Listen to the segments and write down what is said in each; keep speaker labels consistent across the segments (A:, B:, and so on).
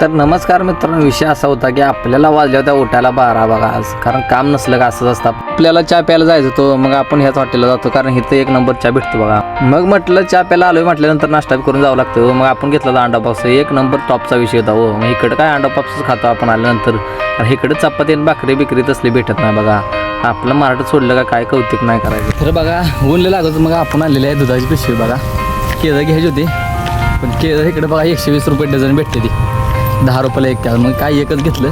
A: तर नमस्कार मित्रांनो विषय असा होता की आपल्याला वाजल्या होत्या उठायला बारा बघा आज. कारण काम नसलं का असंच असतं. आपल्याला चहा प्यायला जायचं होतं मग आपण ह्याच हॉटेलला जातो. कारण इथं एक नंबर चहा भेटतो बघा. मग म्हटलं चहा प्यायला आलोय म्हटल्यानंतर नाश्ता करून जावं लागतं. मग आपण घेतला अंडा पापस एक नंबर टॉपचा विषय होता हो. मग इकडं काय अंडा पापसच खातो आपण आल्यानंतर. आणि इकडं चपाती आणि भाकरी बिकरी तसली भेटत नाही बघा. आपलं मराठा सोडलं का काय कौतिक नाही करायचं. तर बघा ऊन लय लागत मग आपण आलेले आहे दुधाची पिशवी बघा. केळं घ्यायची होती. पण केळं इकडे बघा एकशे वीस रुपये डझन भेटते ती. दहा रुपयाला एक मग काय एकच घेतलं?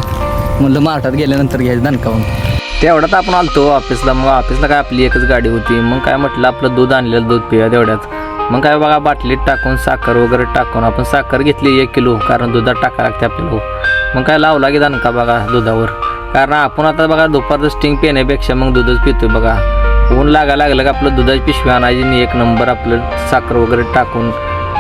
A: म्हणलं मार्टात गेल्यानंतर घ्यायचं दणकावून तेवढ्यात आपण आलतो ऑफिसला. मग ऑफिसला काय आपली एकच गाडी होती. मग काय म्हटलं आपलं दूध आणलेलं दूध पिया तेवढ्यात. मग काय बघा बाटलीत टाकून साखर वगैरे टाकून आपण साखर घेतली एक किलो. कारण दुधात टाका लागते आपल्याला. मग काय लावला की दणका बघा दुधावर. कारण आपण आता बघा दुपारचं स्टिंग पिण्यापेक्षा मग दूधच पितोय बघा. ऊन लागायला लागलं का आपलं दुधाची पिशवी आणायची एक नंबर आपलं साखर वगैरे टाकून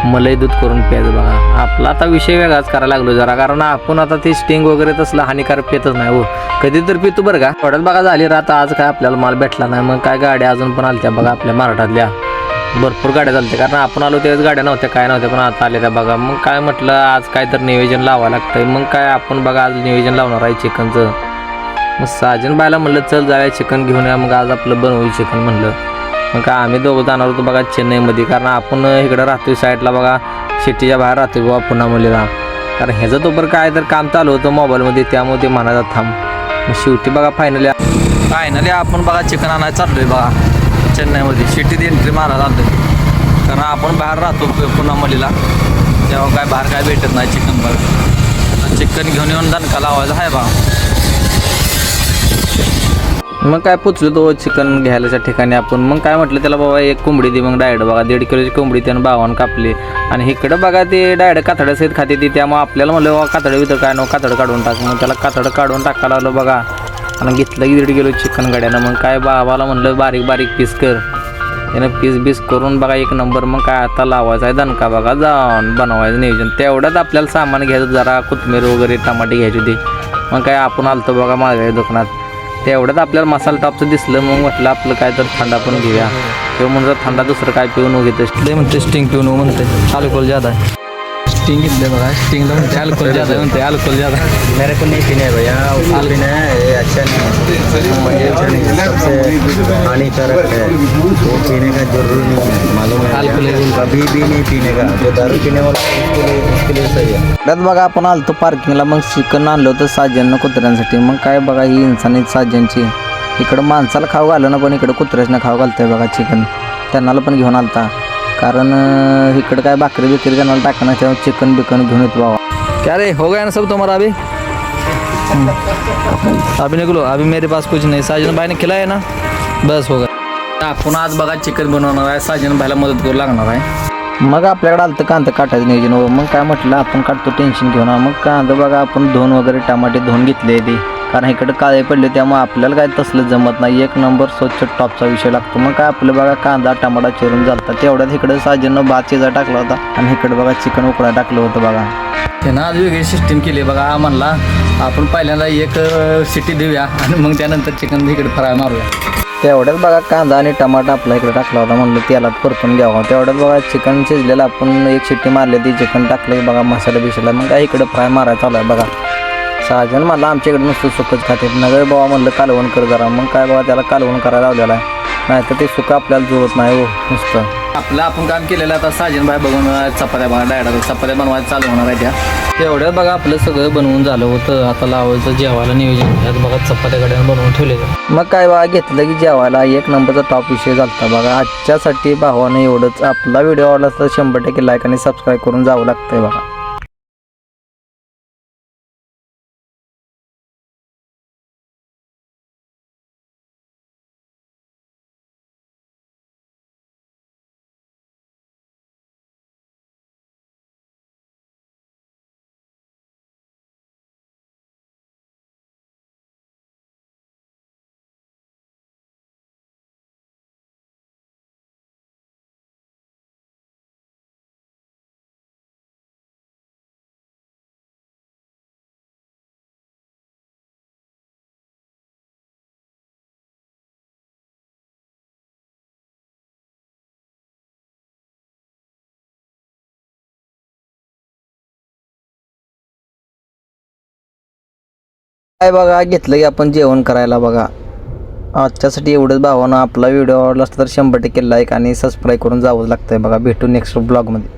A: मलई दूध करून प्यायचं बघा. आपला आता विषय वेगळाच करायला लागलो जरा कारण आपण आता ते स्टिंग वगैरे तसलं हानिकारक पितच नाही हो. कधी तर पितो बरं का. थोड्याच बघा झाली रात आज काय आपल्याला माल भेटला नाही मग काय गाड्या अजून पण आलत्या बघा आपल्या मराठातल्या. भरपूर गाड्या चालत्या कारण आपण आलो त्यावेळेस गाड्या नव्हत्या काय नव्हत्या पण आता आल्या त्या बघा. मग काय म्हटलं आज काय तर नियोजन लावावं लागतंय. मग काय आपण बघा आज नियोजन लावणार आहे चिकनचं मग साजन बायला म्हणलं चल जाऊया चिकन घेऊन या मग आज आपलं बनवू चिकन म्हणलं. मग का आम्ही दोघं जाणार होतो बघा चेन्नईमध्ये. कारण आपण इकडं राहतोय साईडला बघा सिटीच्या बाहेर राहतोय बाबा पुन्हा मुलीला. कारण ह्याचं तो बरं काय तर काम चालू होतं मोबाईलमध्ये त्यामुळे ते म्हणायचा थांब मग शेवटी बघा फायनली फायनली आपण बघा चिकन आणायला चाललोय बघा चेन्नईमध्ये. सिटीत एंट्री मारायला आलोय. कारण आपण बाहेर राहतो पुन्हा मुलीला. तेव्हा काय बाहेर काय भेटत नाही चिकन बघा चिकन घेऊन येऊन दणका लावायचा आहे बा मग काय पोचलो तो चिकन घ्यायलाच्या ठिकाणी आपण. मग काय म्हटलं त्याला बाबा एक कोंबडी दे मग डायरेक्ट बघा दीड किलोची कोंबडी त्यानं भावानं कापली. आणि इकडं बघा ते डायरेक्ट कातड्या सहित खाते ती. त्यामुळे आपल्याला म्हणलं बाबा कातडं बितड काय नो कातडं काढून टाक. मग त्याला कातडं काढून टाकायला आलं बघा. आणि घेतलं की दीड किलो चिकन गाड्यानं. मग काय बाबाला म्हणलं बारीक बारीक पीस कर. त्यानं पीस बीस करून बघा एक नंबर मग काय आता लावायचा आहे दणका बघा जाऊन बनवायचं नियोजन. तेवढ्यात आपल्याला सामान घ्यायचं जरा कोथमीर वगैरे टमाटे घ्यायचे होते. मग काय आपण आलतो बघा माझ्या दुकानात. तेवढ्यात आपल्याला मसाला टॉपचं दिसलं मग म्हटलं आपलं काय तर थंडा पण घेऊया. किंवा म्हणतात थंडा दुसरं काय पिऊन घेतं म्हणते स्टिंग पिऊन म्हणते अल्कोहोल ज्यादा स्टिंग घेतले बघा स्टिंगला म्हणते अल्कोहोल ज़्यादा म्हणते अल्कोहोल ज़्यादा.
B: मेरे को नहीं पीने है भैया उसको पीना है ये अच्छा नहीं है। ये अच्छा नहीं है सबसे हानिकारक है। वो पीने का ज़रूरी नहीं है मालूम है क्या? कभी भी नहीं पीने का जो दारू पीने वाला है, उसके लिए उसके लिए सही है।
A: त्यात बघा आपण आलतो पार्किंगला मग चिकन आणलं होतं साजन कुत्र्यांसाठी. मग काय बघा ही इन्सानी साजनची इकडं माणसाला खाऊ घालं ना पण इकडं कुत्र्याचं खाऊ घालतंय बघा चिकन. त्यांना पण घेऊन आलता. कारण इकडं काय भाकरी बिकरी त्यांना टाकणं त्यामुळे चिकन बिकन घेऊन येतो बाबा क्या रे हो गया ना सब तुम्हारा अभी. अभी निकलो अभी मेरे पास कुछ नहीं। साजन भाई ने खिलाया ना? बस हो गया। आपण आज बघा चिकन बनवणार आहे. साजन भाईला मदत करू लागणार आहे. मग आपल्याकडे आलं तर कांदा काटायचं नियोजन. हो मग काय म्हटलं आपण काढतो टेन्शन घेऊन. मग कांदा बघा आपण धुवून वगैरे टमाटे धुवून घेतले ते कारण इकडे काळे पडले त्यामुळे आपल्याला काय तसलं जमत नाही. एक नंबर स्वच्छ टॉपचा विषय लागतो. मग काय आपलं बघा कांदा टमाटा चिरून चालतात तेवढ्यात इकडे साजनं भात शिजा टाकला होता. आणि इकडे बघा चिकन उकडा टाकलं होतं बघा. त्यानं आज वेगळी सिस्टीम केली बघा म्हणला आपण पहिल्यांदा एक सिटी देऊया आणि मग त्यानंतर चिकन इकडे फ्राय मारूया. तेवढ्यात बघा कांदा आणि टमाटा आपला इकडे टाकला होता म्हणलं तेलात परतून घ्यावं. तेवढ्यात बघा चिकन शिजलेलं आपण एक शिट्टी मारली ती चिकन टाकलं बघा मसाला बिसाला मग काय इकडे फ्राय मारायला चालू आहे बघा. साजन मला आमच्या इकडे नुसतं सुकच खाते नगर बाबा म्हणलं कालवण कर जरा. मग काय बाबा त्याला कालवण करायला लावलेलं आहे. नाही तर ते सुकं आपल्याला जुळत नाही हो नुसतं. आपलं आपण काम केलेलं आता साजन बाय बघून चपात्या बघा डायरेक्ट चपात्या बनवायला चालू होणार आहे त्या. तेवढ्यात बघा आपलं सगळं बनवून झालं होतं. आता लावायचं जेवायला नियोजन बघा चपात्या गड्या बनवून ठेवले मग काय बघा घेतलं की जेवायला. एक नंबरचा टॉप विषय झालता बघा. आजच्यासाठी भावानं एवढंच. आपला व्हिडिओ आवडला तर शंभर टक्के लाईक आणि सबस्क्राईब करून जावं लागतंय बघा. काय बघा घेतलं की आपण जेवण करायला बघा. आजच्यासाठी एवढंच भावानं. आपला व्हिडिओ आवडला असता तर शंभर टक्के लाईक आणि सबस्क्राईब करून जावंच लागतंय बघा. भेटू नेक्स्ट ब्लॉगमध्ये